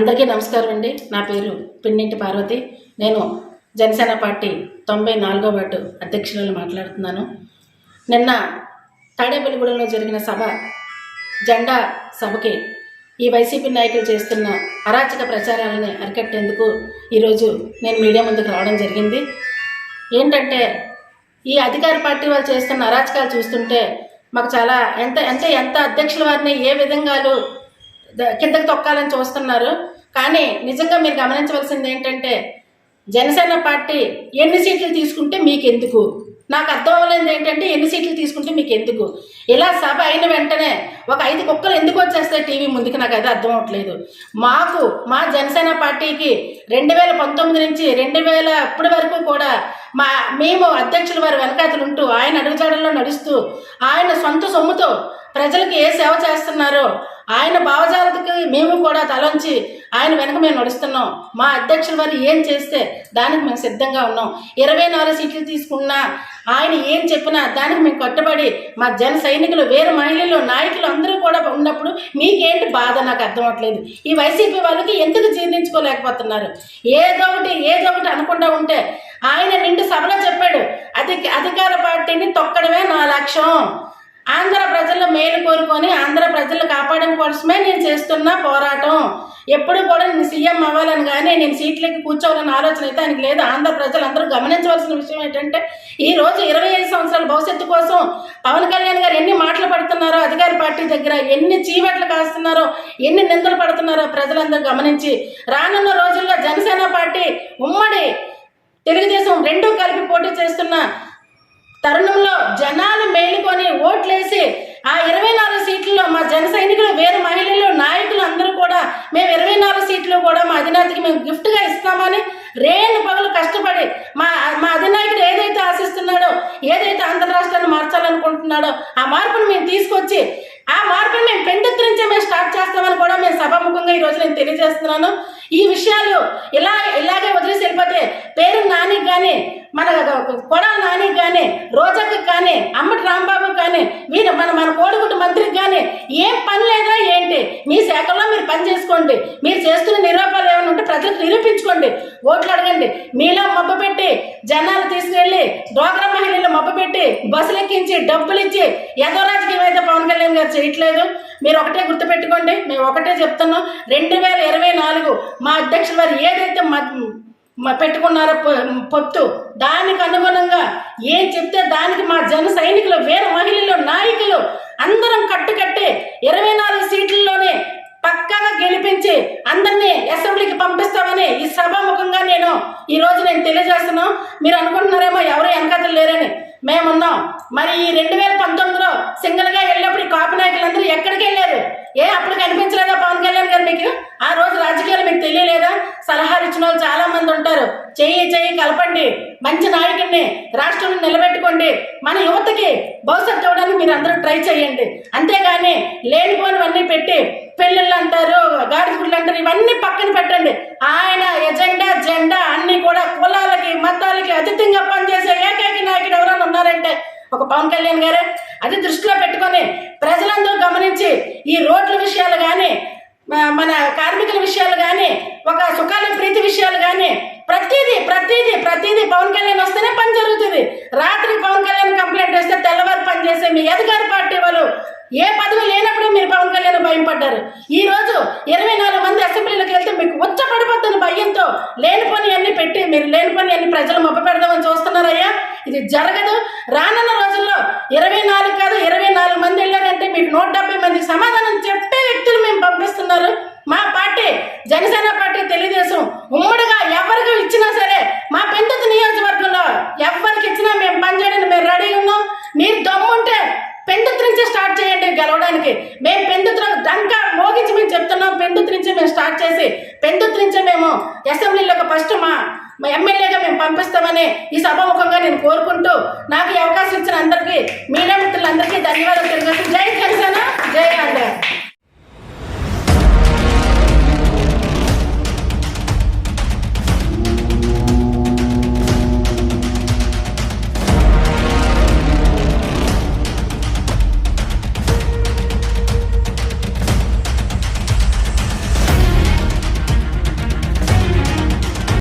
అందరికీ నమస్కారం అండి. నా పేరు పిన్నింటి పార్వతి. నేను జనసేన పార్టీ తొంభై నాలుగో వార్డు అధ్యక్షురాలు మాట్లాడుతున్నాను. నిన్న తాడేపల్లిగూడెంలో జరిగిన సభ జెండా సభకి ఈ వైసీపీ నాయకులు చేస్తున్న అరాచక ప్రచారాలని అరికట్టేందుకు ఈరోజు నేను మీడియా ముందుకు రావడం జరిగింది. ఏంటంటే ఈ అధికార పార్టీ వాళ్ళు చేస్తున్న అరాచకాలు చూస్తుంటే మాకు చాలా ఎంత అంటే ఎంత అధ్యక్షుల వారిని ఏ విధంగాలు కిందకి తొక్కాలని చూస్తున్నారు. కానీ నిజంగా మీరు గమనించవలసింది ఏంటంటే జనసేన పార్టీ ఎన్ని సీట్లు తీసుకుంటే మీకు ఎందుకు నాకు అర్థం అవ్వలేదు ఏంటంటే ఎన్ని సీట్లు తీసుకుంటే మీకు ఎందుకు ఇలా సభ అయిన వెంటనే ఒక ఐదు కుక్కలు ఎందుకు వచ్చేస్తాయి టీవీ ముందుకు? నాకు అది అర్థం అవ్వట్లేదు మాకు మా జనసేన పార్టీకి రెండు వేల పంతొమ్మిది నుంచి రెండు వేల ఇప్పటి వరకు కూడా మా మేము అధ్యక్షుల వారి వెనకాతలు ఉంటూ ఆయన అడుగుజాడల్లో నడుస్తూ ఆయన సొంత సొమ్ముతో ప్రజలకు ఏ సేవ చేస్తున్నారో ఆయన భావజాలకి మేము కూడా తలంచి ఆయన వెనక మేము నడుస్తున్నాం. మా అధ్యక్షుల వారు ఏం చేస్తే దానికి మేము సిద్ధంగా ఉన్నాం. ఇరవై నాలుగు సీట్లు తీసుకున్నా ఆయన ఏం చెప్పినా దానికి మేము కట్టుబడి మా జన సైనికులు వేరే మహిళలు నాయకులు అందరూ కూడా ఉన్నప్పుడు మీకేంటి బాధ? నాకు అర్థం అవ్వట్లేదు ఈ వైసీపీ వాళ్ళకి ఎందుకు జీర్ణించుకోలేకపోతున్నారు? ఏదో ఒకటి ఏదో ఒకటి అనుకుంటా ఉంటే ఆయన నిండు సభలో చెప్పాడు అధి అధికార పార్టీని తొక్కడమే నా లక్ష్యం. ఆంధ్ర ప్రజల మేలు కోరుకొని ఆంధ్ర ప్రజలు కాపాడడం కోసమే నేను చేస్తున్న పోరాటం. ఎప్పుడు కూడా నేను సీఎం అవ్వాలని కానీ నేను సీట్లకి కూర్చోవాలని ఆలోచన అయితే ఆయనకి లేదు. ఆంధ్ర ప్రజలందరూ గమనించవలసిన విషయం ఏంటంటే ఈ రోజు ఇరవై ఐదు సంవత్సరాల భవిష్యత్తు కోసం పవన్ కళ్యాణ్ గారు ఎన్ని మాటలు పడుతున్నారో అధికార పార్టీ దగ్గర ఎన్ని చీవట్లు కాస్తున్నారో ఎన్ని నిందలు పడుతున్నారో ప్రజలందరూ గమనించి రానున్న రోజుల్లో జనసేన పార్టీ ఉమ్మడి తెలుగుదేశం రెండూ కలిపి పోటీ చేస్తున్న తరుణంలో జనాలు మేలుకొని ఓట్లేసి ఆ ఇరవై నాలుగు సీట్లలో మా జన సైనికులు వేరే మహిళలు నాయకులు అందరూ కూడా మేము ఇరవై నాలుగు సీట్లు కూడా మా అధినేతకి మేము గిఫ్ట్గా ఇస్తామని రేణు పగలు కష్టపడి మా మా అధినాయకుడు ఏదైతే ఆశిస్తున్నాడో ఏదైతే ఆంధ్ర రాష్ట్రాన్ని మార్చాలనుకుంటున్నాడో ఆ మార్పును మేము తీసుకొచ్చి ఆ మార్పును మేము పెంటెత్తించే మేము స్టార్ట్ చేస్తామని కూడా మేము సభాముఖంగా ఈ రోజు నేను తెలియజేస్తున్నాను. ఈ విషయాలు ఇలా ఇలాగే వదిలేసి వెళ్ళిపోతే పేరు నానికి కానీ మన కొడాల నానికి కానీ రోజాకి కానీ అమ్మటి రాంబాబు కానీ వీరు మన మన కోడిగుడ్డు మంత్రికి కానీ ఏం పని లేదా ఏంటి? మీ శాఖలో మీరు పని చేసుకోండి. మీరు చేస్తున్న నిరూపాలు ఏమైనా ఉంటే ప్రజలకు నిరూపించుకోండి. ఓట్లు అడగండి. మీలో మబ్బు పెట్టి జనాలు తీసుకెళ్ళి డోగ్రా మహిళలు మబ్బు పెట్టి బస్సులు ఎక్కించి డబ్బులు ఇచ్చి ఎదో రాజకీయం అయితే పవన్ కళ్యాణ్ గారు చేయట్లేదు. మీరు ఒకటే గుర్తుపెట్టుకోండి. మేము ఒకటే చెప్తున్నాం. రెండు వేల ఇరవై నాలుగు మా అధ్యక్షుల వారు ఏదైతే మ- పెట్టుకున్నారు పొత్తు. దానికి అనుగుణంగా ఏం చెప్తే దానికి మా జన సైనికులు వేరే మహిళలు నాయకులు అందరం కట్టుకట్టి ఇరవై నాలుగు సీట్లలోనే పక్కాగా గెలిపించి అందరినీ అసెంబ్లీకి పంపిస్తామని ఈ సభాముఖంగా నేను ఈ రోజు నేను తెలియజేస్తున్నాను మీరు అనుకుంటున్నారేమో ఎవరు వెనకతలు లేరని. మేమున్నాం. మరి ఈ రెండు వేల పంతొమ్మిదిలో సింగిల్గా వెళ్ళినప్పుడు ఈ కాపు నాయకులందరూ ఎక్కడికి వెళ్ళారు? ఏ అప్పుడు కనిపించలేదా పవన్ కళ్యాణ్ గారు మీకు? ఆ రోజు రాజకీయ సలహాలు ఇచ్చిన వాళ్ళు చాలా మంది ఉంటారు. చేయి చేయి కలపండి. మంచి నాయకుడిని రాష్ట్రంలో నిలబెట్టుకోండి. మన యువతకి భవిష్యత్తు ఇవ్వడానికి మీరు అందరూ ట్రై చేయండి. అంతేగాని లేనిపోనివన్నీ పెట్టి పెళ్ళిళ్ళు అంటారు గాడిగుళ్ళు అంటారు ఇవన్నీ పక్కన పెట్టండి. ఆయన ఎజెండా జెండా అన్ని కూడా కులాలకి మతాలకి అతీతంగా పనిచేసే ఏకైక నాయకుడు ఎవరైనా ఉన్నారంటే ఒక పవన్ కళ్యాణ్ గారే. అది దృష్టిలో పెట్టుకొని ప్రజలందరూ గమనించి ఈ రోడ్ల విషయాలు కానీ మన ఒక సుఖాల ప్రీతి విషయాలు కానీ ప్రతిదీ ప్రతిదీ ప్రతిదీ పవన్ కళ్యాణ్ వస్తేనే పని జరుగుతుంది. రాత్రి పవన్ కళ్యాణ్ కంప్లైంట్ వేస్తే తెల్లవారు పని చేసే మీ అధికార పార్టీ వాళ్ళు ఏ పదవి లేనప్పుడు మీరు పవన్ కళ్యాణ్ భయం పడ్డారు ఈ రోజు ఇరవై నాలుగు మంది అసెంబ్లీలోకి వెళ్తే మీకు ఉచ్చపడిపోతున్న భయంతో లేని పని అన్ని పెట్టి మీరు లేని పని అన్ని ప్రజలు మొప్ప పెడదామని చూస్తున్నారయ్యా. ఇది జరగదు. రానున్న రోజుల్లో ఇరవై నాలుగు కాదు ఇరవై నాలుగు మంది వెళ్ళారంటే మీకు నూట డెబ్బై మంది సమాధానం చెప్పే వ్యక్తులు మేము పంపిస్తున్నారు మా పార్టీ జనసేన పార్టీ తెలుగుదేశం ఉమ్మడిగా ఎవరికి ఇచ్చినా సరే మా పెందుతు నియోజకవర్గంలో ఎవరికి ఇచ్చినా మేము పనిచేయడానికి మేము రెడీ ఉన్నాం మీరు దమ్ముంటే పెందుతు నుంచి స్టార్ట్ చేయండి గెలవడానికి మేము పెందుతులో డంకా మోగించి మేము చెప్తున్నాం పెందుతు నుంచి మేము స్టార్ట్ చేసి పెందుతు నుంచే మేము అసెంబ్లీలోకి ఫస్ట్ మా మా ఎమ్మెల్యేగా మేము పంపిస్తామని ఈ సభాముఖంగా నేను కోరుకుంటూ నాకు ఈ అవకాశం ఇచ్చిన అందరికీ మీడియా మిత్రులందరికీ ధన్యవాదాలు తెలియజేస్తూ జై జనసేన